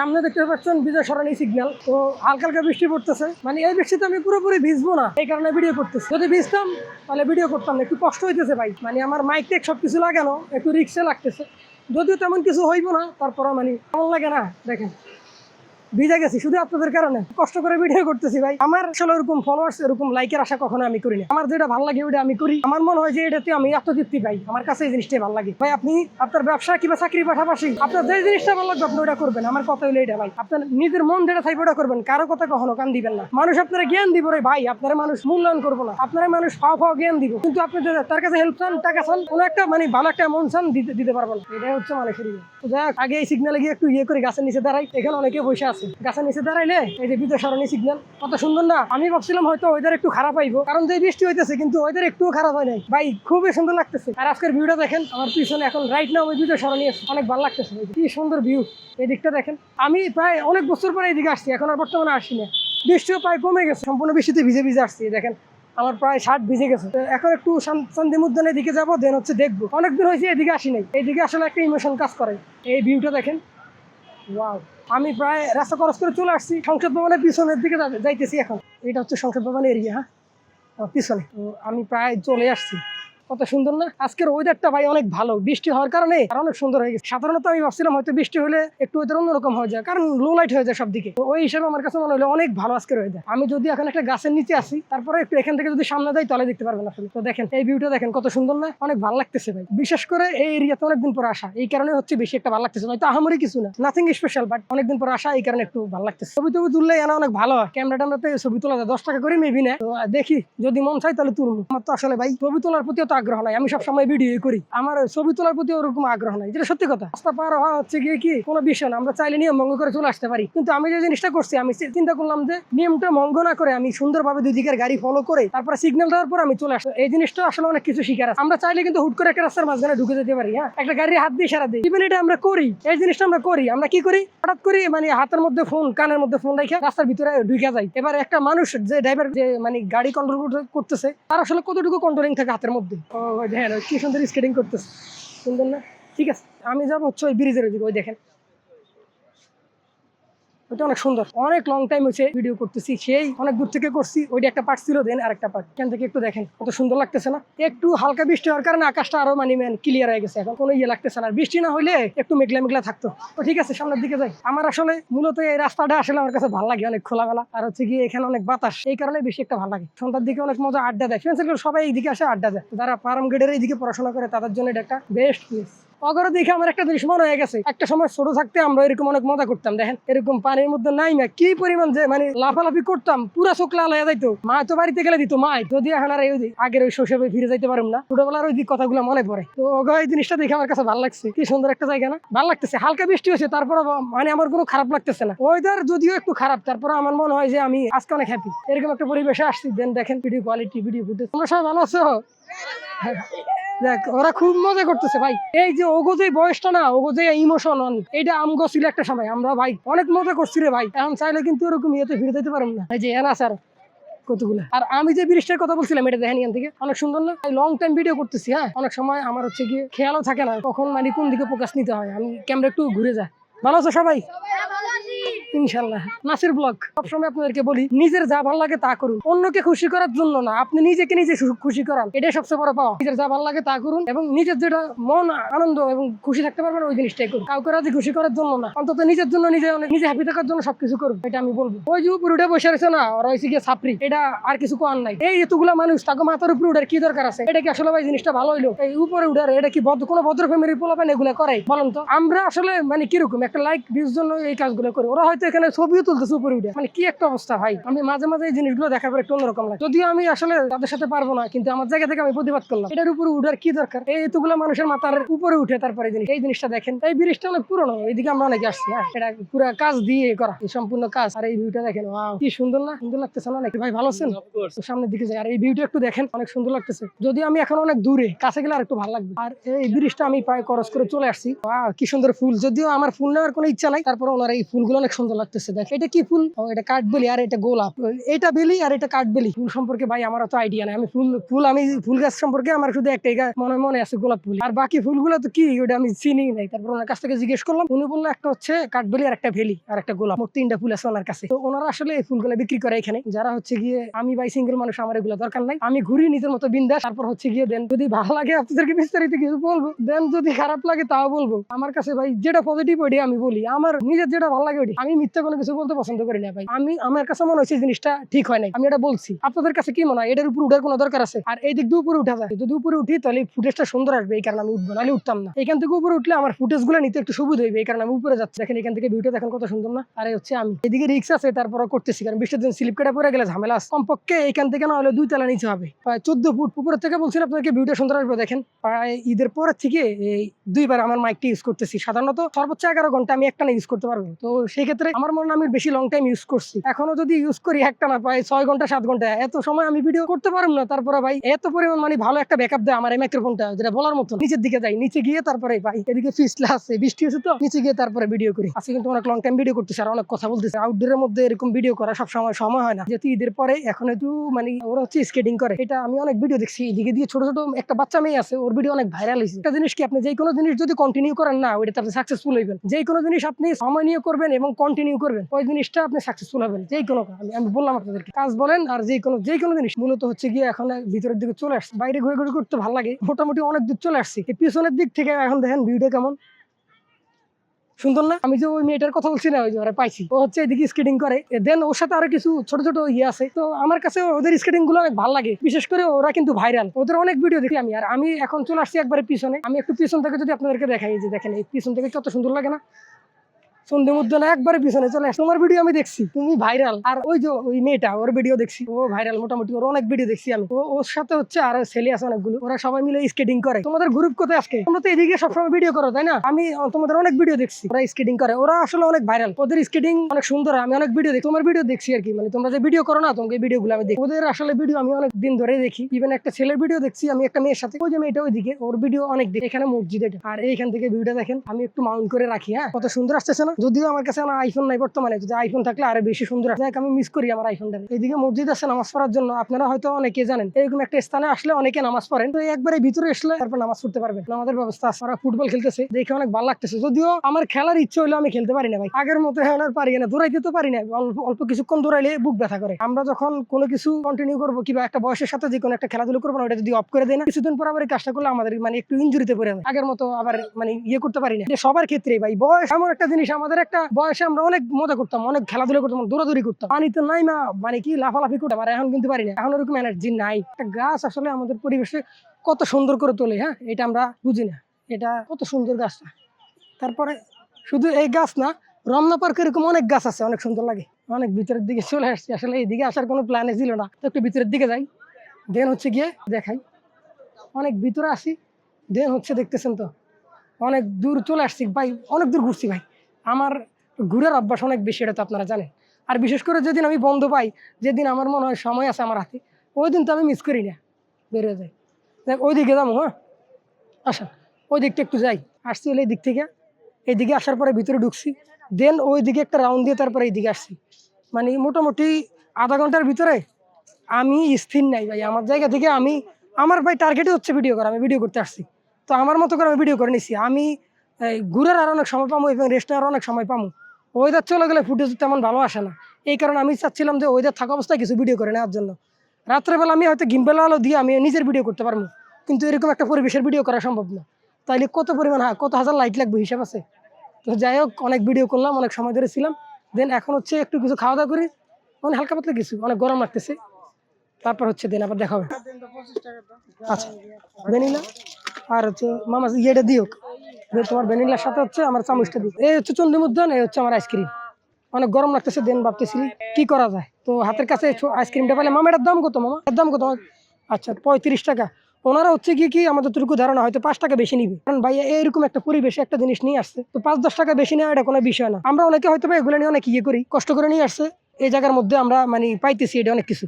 সামনে দেখতে পাচ্ছেন বিজয় সরণি সিগন্যাল তো হালকা হালকা বৃষ্টি পড়তেছে। মানে এই বৃষ্টিতে আমি পুরোপুরি ভিজবো না, এই কারণে ভিডিও করতেছি। যদি ভিজতাম, তাহলে ভিডিও করতাম একটু কষ্ট হইতেছে ভাই। মানে আমার মাইক টেক সব কিছু লাগানো, একটু রিক্সে লাগতেছে। যদিও তেমন কিছু হইব না, তারপরও মানে কেমন লাগে না, দেখেন। ভিজে গেছি শুধু আপনাদের কারণে। কষ্ট করে ভিডিও করতেছি ভাই। আমার আসলে এরকম ফলোয়ার্স এরকম লাইকের আশা কখনো আমি করি না আমার যেটা ভালো লাগে ওটা আমি করি। আমার মনে হয় যে এটাতে আমি আত্মতৃপ্তি পাই। আমার কাছে এই জিনিসটাই ভালো লাগে। ভাই আপনি আপনার ব্যবসা কিংবা চাকরির পাশাপাশি আপনার যে জিনিসটা ভালো লাগবে আপনি ওটা করবেন। আমার কথা হলো এটা ভাই। আপনার নিজের মন যেটা থাকবে ওটা করবেন। কারও কথা কখনো কান দিবেন না। মানুষ আপনারা জ্ঞান দিব রে ভাই। আপনারা মানুষ মূল্যায়ন করব না। আপনারা মানুষ ফাও ফাও জ্ঞান দিব। কিন্তু আপনি তার কাছে হেল্প চান টাকা চান কোনো একটা মানে ভালো একটা মন চান দিতে দিতে পারব না। এটাই হচ্ছে মানুষের। যাই হোক, আগে এই সিগনালে গিয়ে একটু ইয়ে করে গাছের নিচে দাঁড়াই। এখানে অনেকে বসে আছে। গাছের নিচে দাঁড়াইলে এই যে বিদ্যা সরণী সিগন্যাল কত সুন্দর না? আমি ভাবছিলাম হয়তো ওয়েদার একটু খারাপ আইবো, কারণ যে বৃষ্টি হইতেছে, কিন্তু ওয়েদার একটুও খারাপ হয় নাই। ভাই, খুবই সুন্দর লাগতেছে। আর আজকের ভিউটা দেখেন, আমার পিছনে এখন রাইট নাও ওই বিদ্যা সরণী আছে। অনেক ভালো লাগতেছে। কি সুন্দর ভিউ এই দিকটা দেখেন। আমি প্রায় অনেক বছর পরে এইদিকে আসছি, এখন আর বর্তমানে আসি না বৃষ্টিও প্রায় কমে গেছে, সম্পূর্ণ বৃষ্টিতে ভিজে ভিজে আসছি দেখেন। আমার প্রায় শার্ট ভিজে গেছে। এখন একটু শান- শান্তি মুদ্রানের দিকে যাব দেন হচ্ছে দেখব। অনেকদিন হয়েছে এদিকে আসি নাই। এইদিকে আসলে একটা ইমোশন কাজ করে। এই ভিউটা দেখেন। আমি প্রায় রাস্তা ক্রস করে চলে আসছি। সংসদ ভবনের পিছনের দিকে যাইতেছি এখন। এটা হচ্ছে সংসদ ভবনের এরিয়া হ্যাঁ? পিছনে। আমি প্রায় চলে আসছি। কত সুন্দর না? আজকের ওয়েদারটা ভাই অনেক ভালো। বৃষ্টি হওয়ার কারণে আর অনেক সুন্দর হয়ে গেছে। সাধারণত আমি ভাবছিলাম হয়তো বৃষ্টি হলে একটু ওয়েদার অন্যরকম হয়ে যায়, কারণ লো লাইট হয়ে যায় সব দিকে তো ওই হিসাবে আমার কাছে মনে হলো অনেক ভালো আজকের ওয়েদার আমি যদি এখন একটা গাছের নিচে আসি তারপরে একটু এখান থেকে যদি সামনে যাই, তাহলে দেখতে পারবেন আসলে। তো দেখেন, এই ভিউটা দেখেন কত সুন্দর না? অনেক ভালো লাগতেছে ভাই। বিশেষ করে এই এরিয়াতে অনেকদিন পর আসা। এই কারণে হচ্ছে বেশি একটা ভালো লাগতেছে। নয়তো আহামরি কিছু না। নাথিং স্পেশাল বাট অনেকদিন পর আসা, এই কারণে একটু ভালো লাগতেছে। ছবি টবি তুললে এনা অনেক ভালো হয়। ক্যামেরা ট্যামেরাতে ছবি তোলা যায়। দশ টাকা করে মেবি না তো দেখি, যদি মন চাই তাহলে তুলবো। আমার তো আসলে ভাই, ছবি তোলার প্রতি আগ্রহ নাই। আমি সবসময় ভিডিও করি। আমার ছবি তোলার প্রতি ওরকম আগ্রহ নাই। যেটা সত্যি কথা। রাস্তা পার হওয়া হচ্ছে গিয়ে কি, কোনো বিষয় না। আমরা চাইলে নিয়ম ভঙ্গ করে চলে আসতে পারি। কিন্তু আমি যে জিনিসটা করছি, আমি চিন্তা করলাম যে, নিয়মটা ভঙ্গ না করে আমি সুন্দরভাবে দুই দিকের গাড়ি ফলো করে, তারপরে সিগন্যাল দেওয়ার পর আমি চলে আসব এই জিনিসটা আসলে অনেক কিছু শিকার আছে। আমরা চাইলে কিন্তু হুট করে একটা রাস্তার মাঝখানে ঢুকে যেতে পারি হ্যাঁ? একটা গাড়ির হাত দিয়ে সারা দিই এটা আমরা করি। এই জিনিসটা আমরা করি। আমরা কি করি? হঠাৎ করে মানে হাতের মধ্যে ফোন কানের মধ্যে ফোন রেখে রাস্তার ভিতরে ঢুকে যাই। এবার একটা মানুষ যে ড্রাইভার যে মানে গাড়ি কন্ট্রোল করতেছে, তার আসলে কতটুকু কন্ট্রোলিং থাকে হাতের মধ্যে? ও দেখেন ওই কি সুন্দর স্কেটিং করতেছে। সুন্দর না? ঠিক আছে, আমি যাব হচ্ছে ওই ব্রিজের ওইদিকে ওই দেখেন। ওটা অনেক সুন্দর। অনেক লং টাইম হয়েছে ভিডিও করতেছি। সেই অনেক দূর থেকে করছি। ওইটা একটা পার্ট ছিল দেন আরেকটা পার্ট এখান থেকে একটু দেখেন, কত সুন্দর লাগতেছে না? একটু হালকা বৃষ্টি হওয়ার কারণে আকাশটা আরও মানে ম্যান ক্লিয়ার হয়ে গেছে এখন। কোনো ইয়ে লাগতেছে না। বৃষ্টি না হলে একটু মেঘলা মেঘলা থাকতো। তো ঠিক আছে, সামনের দিকে যাই। আমার আসলে মূলত এই রাস্তাটা আসলে আমার কাছে ভালো লাগে অনেক খোলামেলা। আর হচ্ছে গিয়ে এখানে অনেক বাতাস। এই কারণে বেশি একটা ভালো লাগে। সন্ধ্যার দিকে অনেক মজা আড্ডা দেয়। সবাই এইদিকে আসে আড্ডা দেয়। যারা গেটের এইদিকে পড়াশোনা করে, তাদের জন্য এটা একটা বেস্ট প্লেস অগরে দেখে আমার একটা জিনিস মনে হয়ে গেছে। একটা সময় ছোট থাকতে আমরা এরকম অনেক মজা করতাম, দেখেন? এরকম পানির মধ্যে নাই না, কি পরিমাণ যে মানে লাফালাফি করতাম, পুরা চোখ লাল হয়ে যাইতো। মা তো বাড়িতে গেলে দিত মাই যদি এখন আর এই আগের ওই শৈশবে ফিরে যাইতে পারুম না? ছোটবেলার ওই কথাগুলো মনে পড়ে। তো ওগো এই জিনিসটা দেখে আমার কাছে ভালো লাগছে। কি সুন্দর একটা জায়গা না? ভালো লাগতেছে। হালকা বৃষ্টি হয়েছে তারপরে মানে আমার কোনো খারাপ লাগতেছে না। ওয়েদার যদিও একটু খারাপ তারপরে আমার মনে হয় যে আমি আজকে অনেক হ্যাপি এরকম একটা পরিবেশে আসছি। দেন দেখেন ভিডিও কোয়ালিটি ভিডিও ফুটেজ তোমরা সবাই ভালো আছো? দেখ, ওরা খুব মজা করতেছে ভাই। এই যে ওগো যে বয়সটা না, ওগো যে ইমোশন এটা আমগো ছিল একটা সময়, আমরা ভাই অনেক মজা করছি রে ভাই। এখন চাইলে কিন্তু ওরকম ইয়েতে ফিরে যেতে পারব না। এই যে এনা স্যার কতগুলো? আর আমি যে ব্রিজটার কথা বলছিলাম, এটা দেখেন এখান থেকে, অনেক সুন্দর না? লং টাইম ভিডিও করতেছি হ্যাঁ? অনেক সময় আমার হচ্ছে গিয়ে খেয়ালও থাকে না, কখন মানে কোন দিকে প্রকাশ নিতে হয়। আমি ক্যামেরা একটু ঘুরে যায় ভালো আছো সবাই? ইনশাল্লাহ নাসির সবসময় আপনাদেরকে বলি, নিজের যা ভালো লাগে তা করুন। অন্যকে খুশি করার জন্য না, আপনি নিজেকে নিজে খুশি করান। এটাই সবচেয়ে বড় পাওয়া। নিজের যা ভালো লাগে তা করুন এবং নিজের যেটা মন, আনন্দ এবং খুশি থাকতে পারবেন, ওই জিনিসটাই করুন। কাউকে রাজি খুশি করার জন্য না। অন্তত নিজের জন্য, নিজে নিজে হ্যাপি থাকার জন্য সবকিছু করুন। এটা আমি বলব। ওই যে উপরে উঠে বসে রয়েছে না, ওরা হয়েছে গিয়ে ছাপরি এটা আর কিছু কোয়ার নাই। এই মানুষ, তাকে মাথার উপরে উঠার কি দরকার আছে? এটা কি আসলে ভাই জিনিসটা ভালো হইল? এই উপরে উঠার, এটা কি কোনো ভদ্র ফ্যামিলির পোলাপেন এগুলো করে বলেন তো। আমরা আসলে মানে কীরকম? একটা লাইক ভিউজ জন্য এই কাজগুলো করি। ওরা হয়তো এখানে ছবিও তুলতেছে উপরে উঠে। মানে কি একটা অবস্থা ভাই? আমি মাঝে মাঝে এই জিনিসগুলো দেখার পর একটু অন্যরকম লাগে। যদিও আমি আসলে তাদের সাথে পারব না কিন্তু আমার জায়গা থেকে আমি প্রতিবাদ করলাম। এটার উপরে উঠার কি দরকার? এই এতগুলো মানুষের মাথার উপরে উঠে তারপরে এই জিনিস এই জিনিসটা দেখেন। এই ব্রিজটা অনেক পুরনো এইদিকে আমরা অনেকে আসছি হ্যাঁ? এটা পুরো কাজ দিয়ে করা এই সম্পূর্ণ কাজ। আর এই ভিউটা দেখেন কি সুন্দর না সুন্দর লাগতেছে না নাকি ভাই ভালো আছেন? সামনের দিকে যাই। আর এই ভিউটা একটু দেখেন অনেক সুন্দর লাগতেছে। যদি আমি এখন অনেক দূরে কাছে গেলে আর একটু ভালো লাগবে। আর এই ব্রিজটা আমি প্রায় ক্রস করে চলে আসছি। কি সুন্দর ফুল। যদিও আমার ফুল নেওয়ার কোনো ইচ্ছা নাই তারপরে ওনার এই ফুলগুলো অনেক সুন্দর লাগতেছে, দেখ। এটা কি ফুল? এটা কাঠবেলি, আর এটা গোলাপ। এটা বেলি, আর এটা কাঠবেলি। ফুল সম্পর্কে ভাই আমার তো আইডিয়া নাই। আমি ফুল ফুল আমি, ফুল গাছ সম্পর্কে আমার শুধু একটাই মনে মনে আছে গোলাপ ফুল। আর বাকি ফুলগুলো তো কি ওটা আমি চিনি নাই। তারপর ওনার কাছ থেকে জিজ্ঞেস করলাম, উনি বলল একটা হচ্ছে কাঠবেলি আর একটা ভেলি আর একটা গোলাপ। মোট তিনটা ফুল আছে ওনার কাছে। তো ওনারা আসলে এই ফুলগুলো বিক্রি করে এখানে। যারা হচ্ছে গিয়ে, আমি ভাই সিঙ্গেল মানুষ, আমার এগুলো দরকার নাই। আমি ঘুরি নিজের মতো বিন্দাস। তারপর হচ্ছে গিয়ে দেন, যদি ভালো লাগে, আপনাদেরকে বিস্তারিত কিছু বলব। দেন যদি খারাপ লাগে, তাও বলব। আমার কাছে ভাই যেটা পজিটিভ ওইটাই আমি বলি। আমার নিজের যেটা ভালো লাগে, ওইটাই। আমি মিথ্যা কোনো কিছু বলতে পছন্দ করি না ভাই। আমি, আমার কাছে মনে হচ্ছে জিনিসটা ঠিক হয় নাই। আমি এটা বলছি। আপনাদের কাছে কি মনে হয়? এটার উপর উঠার কোনো দরকার আছে? আর এই দিক দিয়ে উপরে উঠা যায়। যদি উপরে উঠি, তাহলে ফুটেজটা সুন্দর আসবে, এই কারণে আমি উঠবো। নাহলে উঠতাম না। এখান থেকে উপরে উঠলে আমার ফুটেজগুলো নিতে একটু সুবিধা হইবে, এই কারণে আমি উপরে যাচ্ছি। দেখেন, এখান থেকে ভিউটা দেখেন কত সুন্দর না? আর, হচ্ছে আমি। এদিকে রিক্স আছে তারপর করতেছি। কারণ বৃষ্টির দিন স্লিপ কেটে পড়ে গেলে ঝামেলা আছে। কমপক্ষে এখান থেকে না হলে দুই তলা নিচে হবে। প্রায় চোদ্দ ফুট উপরের থেকে বলছি আপনাকে ভিউটা সুন্দর আসবে, দেখেন। প্রায় ঈদের পর থেকে এই দুইবার আমার মাইকটি ইউজ করতেছি। সাধারণত সর্বোচ্চ এগারো ঘণ্টা আমি একটা না ইউজ করতে পারব। তো সেই ক্ষেত্রে আমার মনে আমি বেশি লং টাইম ইউজ করছি। এখনও যদি ইউজ করি একটা না পাই ছয় ঘণ্টা, সাত ঘণ্টা। এত সময় আমি ভিডিও করতে পারব না, তারপরে ভাই এত পরিমাণ মানে ভালো একটা ব্যাকআপ দেয় আমার এই মাইক্রোফোনটা যেটা বলার মতো। নিচের দিকে যাই, নিচে গিয়ে তারপরে ভাই এদিকে ফিসলা আছে, বৃষ্টি আছে তো, নিচে গিয়ে তারপরে ভিডিও করি। আজকে কিন্তু অনেক লং টাইম ভিডিও করতেছে আর অনেক কথা বলতেছে। আউটডোরের মধ্যে এরকম ভিডিও করা সব সময় সময় হয় না। যেহেতু ঈদের পরে এখন একটু মানে ওরা হচ্ছে স্কেটিং করে। এটা আমি অনেক ভিডিও দেখছি, এদিকে দিয়ে ছোট ছোট একটা বাচ্চা মেয়ে আছে, ওর ভিডিও অনেক ভাইরাল হয়েছে। একটা জিনিস কি আপনি যে কোনো জিনিস যদি কন্টিনিউ করেন না, ওইটাতে আপনি সাকসেসফুল হইবেন। যে কোনো জিনিস আপনি সময় নিয়ে করবেন এবং কন্টিনিউ করবেন, ওই জিনিসটা আপনি সাকসেসফুল হবেন যে কোনো আমি আমি বললাম আপনাদেরকে, কাজ বলেন আর যে কোনো যে কোনো জিনিস, মূলত হচ্ছে গিয়ে এখন ভিতরের দিকে চলে আসছে, বাইরে ঘুরে ঘুরে করতে ভালো লাগে, মোটামুটি অনেক দূর চলে আসছি। এই পিছনের দিক থেকে এখন দেখেন ভিউটা কেমন। সুন্দর না? আমি যে ওই মেয়েটার কথা বলছি না, ওই যে পাইছি। ও হচ্ছে এদিকে স্কেটিং করে। দেন ওর সাথে আরও কিছু ছোট ছোট ইয়ে আছে। তো আমার কাছে ওদের স্কেটিংগুলো অনেক ভালো লাগে। বিশেষ করে ওরা কিন্তু ভাইরাল ওদের অনেক ভিডিও দেখি আমি। আর আমি এখন চলে আসছি একবারে পিছনে। আমি একটু পিছন থেকে যদি আপনাদেরকে দেখাই যে দেখেন, এই পিছন থেকে কত সুন্দর লাগে না? সন্ধে মধ্যে একবারে পিছনে চলে তোমার ভিডিও আমি দেখছি। তুমি ভাইরাল আর ওই যে ওই মেয়েটা, ওর ভিডিও দেখছি। ও ভাইরাল মোটামুটি, ওর অনেক ভিডিও দেখছি আমি। ওর সাথে হচ্ছে আর ছেলে আছে অনেকগুলো। ওরা সবাই মিলে স্কেটিং করে। তোমাদের গ্রুপ কোথায় আজকে? তোমরা তো এদিকে সবসময় ভিডিও করো, তাই না? আমি তোমাদের অনেক ভিডিও দেখছি। ওরা স্কেটিং করে। ওরা আসলে অনেক ভাইরাল ওদের স্কেটিং অনেক সুন্দর। আমি অনেক ভিডিও দেখি তোমার ভিডিও দেখছি আর কি। মানে তোমরা যে ভিডিও করো না, তোমাকে ভিডিও গুলো আমি দেখি। ওদের আসলে ভিডিও আমি অনেক দিন ধরে দেখি। ইভেন একটা ছেলের ভিডিও দেখছি আমি, একটা মেয়ের সাথে। ওই যে মেয়েটা ওইদিকে, ওর ভিডিও অনেক দেখি। এখানে মসজিদ আর এইখান থেকে ভিডিওটা দেখেন। আমি একটু মাউন্ট করে রাখি হ্যাঁ? কত সুন্দর আসতেছে না? যদিও আমার কাছে আমার আইফোন নাই বর্তমানে যদি আইফোন থাকলে আরও বেশি সুন্দর। যাক, আমি মিস করি আমার আইফোনটা এইদিকে মসজিদ আছে নামাজ পড়ার জন্য আপনারা হয়তো অনেকে জানেন। এরকম একটা স্থানে আসলে অনেকে নামাজ পড়েন। তো একবারে ভিতরে আসলে তারপর নামাজ পড়তে পারবেন। আমাদের ব্যবস্থা আছে। ওরা ফুটবল খেলতেছে। দেখে অনেক ভালো লাগতেছে। যদিও আমার খেলার ইচ্ছে হইলে আমি খেলতে পারি না ভাই। আগের মতো এখন আর পারি না। দৌড়াইতে তো পারি না। অল্প অল্প কিছুক্ষণ দৌড়াইলে বুক ব্যথা করে। আমরা যখন কোনো কিছু কন্টিনিউ করব কিংবা একটা বয়সের সাথে যে কোনো একটা খেলাধুলো করব না ওটা যদি অফ করে দেয় না কিছুদিন পর আবার কাজটা করলে আমাদের মানে একটু ইঞ্জুরিতে পড়ে আগের মতো আবার মানে ইয়ে করতে পারি না। সবার ক্ষেত্রে ভাই বয়স এমন একটা জিনিস আমাদের একটা বয়সে আমরা অনেক মজা করতাম, অনেক খেলাধুলা করতাম দৌড়াদৌড়ি করতাম। পানি তো নাই মা মানে কি লাফালাফি করতাম, আর এখন কিন্তু পারি না। এখন ওরকম এনার্জি নাই। একটা গাছ আসলে আমাদের পরিবেশে কত সুন্দর করে তোলে হ্যাঁ? এটা আমরা বুঝি না। এটা কত সুন্দর গাছটা। তারপরে শুধু এই গাছ না, রমনা পার্কে এরকম অনেক গাছ আছে, অনেক সুন্দর লাগে। অনেক ভিতরের দিকে চলে আসছি। আসলে এইদিকে আসার কোনো প্ল্যানে ছিল না। তো একটু ভিতরের দিকে যাই। দেন হচ্ছে গিয়ে দেখাই। অনেক ভিতরে আসি। দেন হচ্ছে দেখতেছেন তো, অনেক দূর চলে আসছি। ভাই, অনেক দূর ঘুরছি ভাই। আমার ঘুরার অভ্যাস অনেক বেশি, এটা তো আপনারা জানেন। আর বিশেষ করে যেদিন আমি বন্ধ পাই, যেদিন আমার মনে হয় সময় আছে আমার হাতে, ওই দিন তো আমি মিস করি না, বেরিয়ে যাই। দেখ ওই দিকে যাব হ্যাঁ? আসা ওই দিকটা একটু যাই। আসছি হলে এই দিক থেকে। এইদিকে আসার পরে ভিতরে ঢুকছি। দেন ওই দিকে একটা রাউন্ড দিয়ে তারপরে এইদিকে আসছি। মানে মোটামুটি আধা ঘণ্টার ভিতরে আমি স্থির নাই ভাই। আমার জায়গা থেকে আমি, আমার ভাই টার্গেটই হচ্ছে ভিডিও করা, আমি ভিডিও করতে আসছি। তো আমার মতো করে আমি ভিডিও করে নিছি। আমি এই, ঘুরার আর অনেক সময় পাবো এবং রেস্ট নেওয়ার অনেক সময় পাবো ওয়েদার চলে গেলে ফুটেজ তেমন ভালো আসে না। এই কারণে আমি চাচ্ছিলাম যে ওয়েদার থাকা অবস্থায় কিছু ভিডিও করে নেওয়ার জন্য। রাত্রেবেলা আমি হয়তো গিম্বেল আলো দিয়ে আমি নিজের ভিডিও করতে পারব কিন্তু এরকম একটা পরিবেশের ভিডিও করা সম্ভব না। তাইলে কত পরিমাণ হ্যাঁ কত হাজার লাইট লাগবে হিসাব আছে? তো যাই হোক অনেক ভিডিও করলাম অনেক সময় ধরে ছিলাম। দেন এখন হচ্ছে একটু কিছু খাওয়া দাওয়া করি। মানে হালকা পাতলা কিছু অনেক গরম লাগতেছে। তারপর হচ্ছে দেন আবার দেখা হবে। আচ্ছা ভ্যানিলা? আর হচ্ছে মামা ইয়েটা দিও তোমার ভ্যানিলার সাথে হচ্ছে আমার চামচটা দিও এই হচ্ছে চন্দ্রমুদ্দান এই হচ্ছে আমার আইসক্রিম। অনেক গরম লাগতেছে, দেন ভাবতেছি কি করা যায়। তো হাতের কাছে আইসক্রিমটা পেলে মামা, এটার দাম কত, মামা? এর দাম কত? আচ্ছা পঁয়ত্রিশ টাকা। ওনারা হচ্ছে কি কি আমাদের যতটুকু ধারণা, হয়তো পাঁচ টাকা বেশি নিবে। কারণ ভাই এইরকম একটা পরিবেশে একটা জিনিস নিয়ে আসছে। তো পাঁচ, দশ টাকা বেশি নেওয়া এটা কোনো বিষয় না। আমরা অনেকে হয়তো এগুলো নিয়ে অনেক ইয়ে করি, কষ্ট করে নিয়ে আসছে। এই জায়গার মধ্যে আমরা মানে পাইতেছি এটা অনেক কিছু।